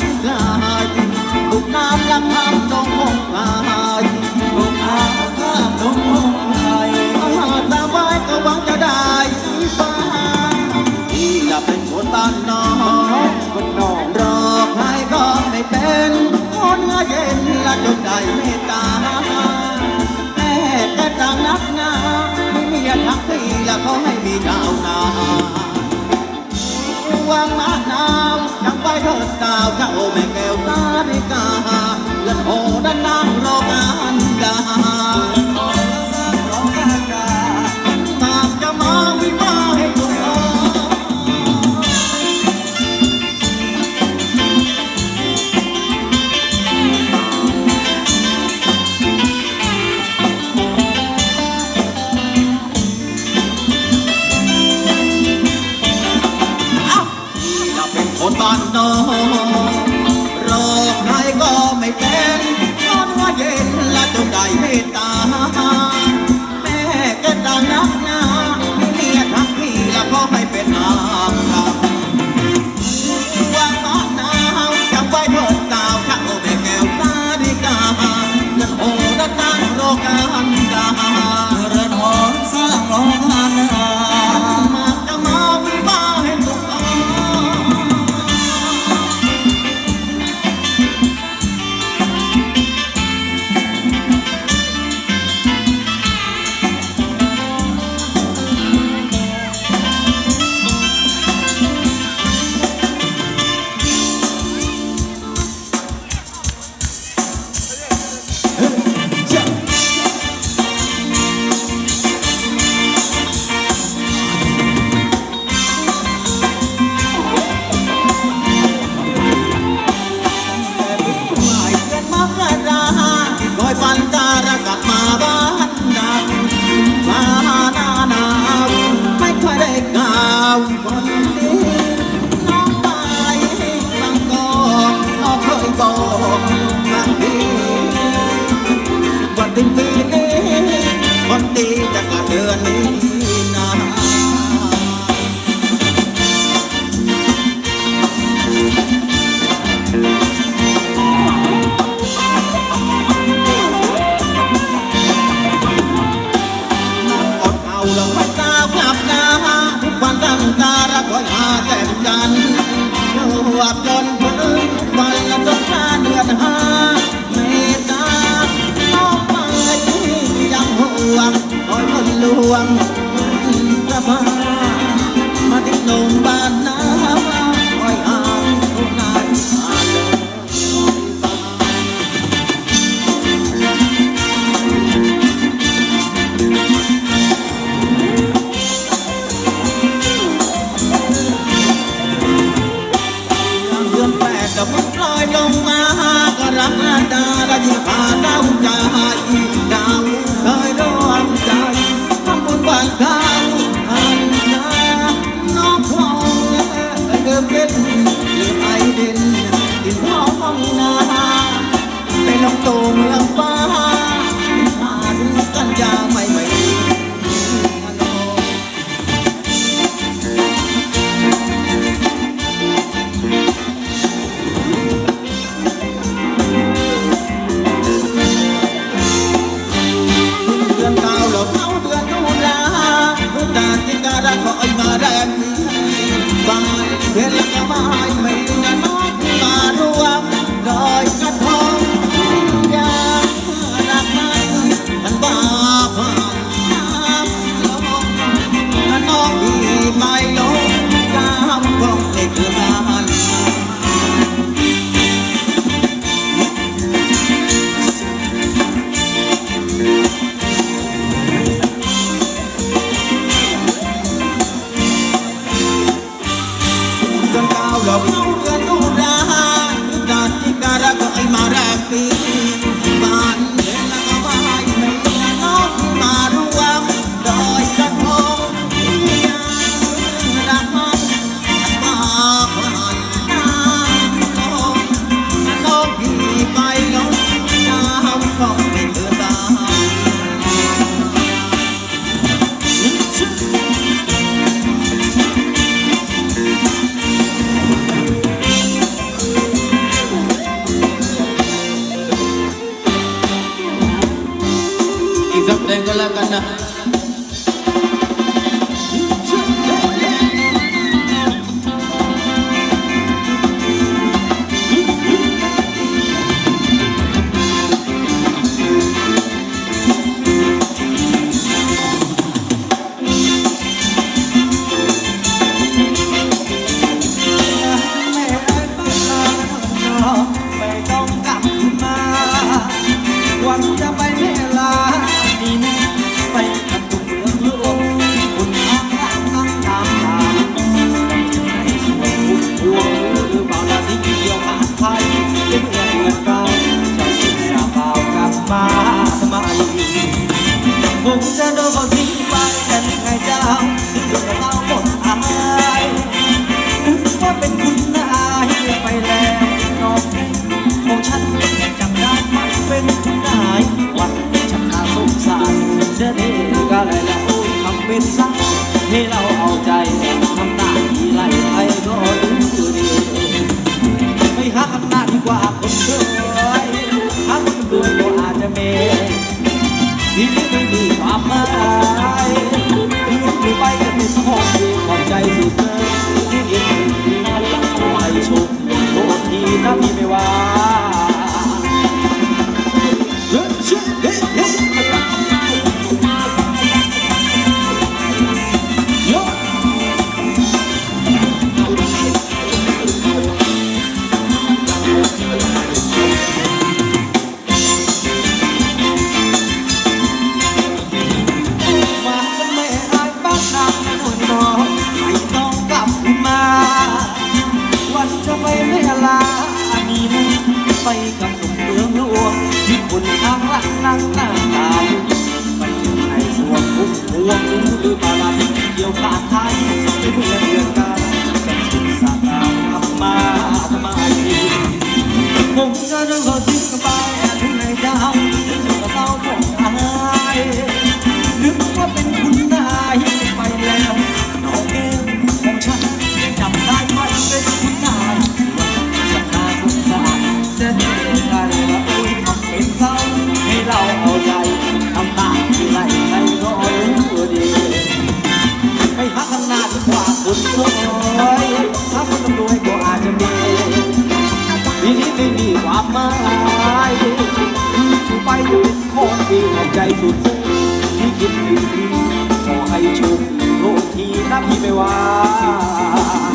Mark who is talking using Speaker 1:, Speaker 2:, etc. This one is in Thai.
Speaker 1: ไม่เคยรักใครลูกน้ำลังทำต้องคงพายลูกน้ำข้ามต้องคงพายตาไว้ก็หวังจะได้ฟ้าที่จะเป็นคนบ้านนอกคนนอกรอใครก็ไม่เป็นคนเนื้อเย็นและจนได้เมตตาแม่แต่ต่างนักหนาไม่มีทักทีแล้วเขาให้มีดาวนาวางมะนาว ยังไปเถิดดาวเจ้าแม่แก้วตาริกา แม่ก็ต่างนักหนาไม่เมียทั้งพี่แล้วก็ไม่เป็นอามครับวางมะนาวจับไว้เถิดดาวชักโอแม่แก้วตาดีกาเงินโอ้ดันนางโลกา วคนดีน้องไปตั้งกอนน้องเคยบอกบางทีวันดีปีนี้คนดีจะกลับเดือนนี้ รวบจนถึงวันละจนห้าเดือนห้าเมตาน้องไปยังห่วงคอยคนลวงจะมามาติดหนุ่มบ้า ก็รักอ ให้เราเอาใจทำหน้าที่ไล่ใครก็รู้ดีไม่หาคำหน้าดีกว่าคนรวยหาคนรวยก็อาจจะเมยทีนี้ไม่มีความหมายคืนหรือไปกันในสมองดีขอบใจสุดเลยที่เห็นที่น่ารักไปชมโทษทีถ้าพี่ไม่ว่า Yeah, yeah, yeah.
Speaker 2: ไปกับหนุ่มเมืองหลวงที่คุณข้างหลังนั่งหน้าตามันจึงให้สวมพุ่มพวงรู้หรือบาลา คนสวยถ้าคนรวยก็อาจจะมีทีนี้ไม่มีความหมายชูไปจะเป็นของดีเอาใจสุดที่คิดถึงขอให้โชคดีโลกทีนะพี่ไม่ว่า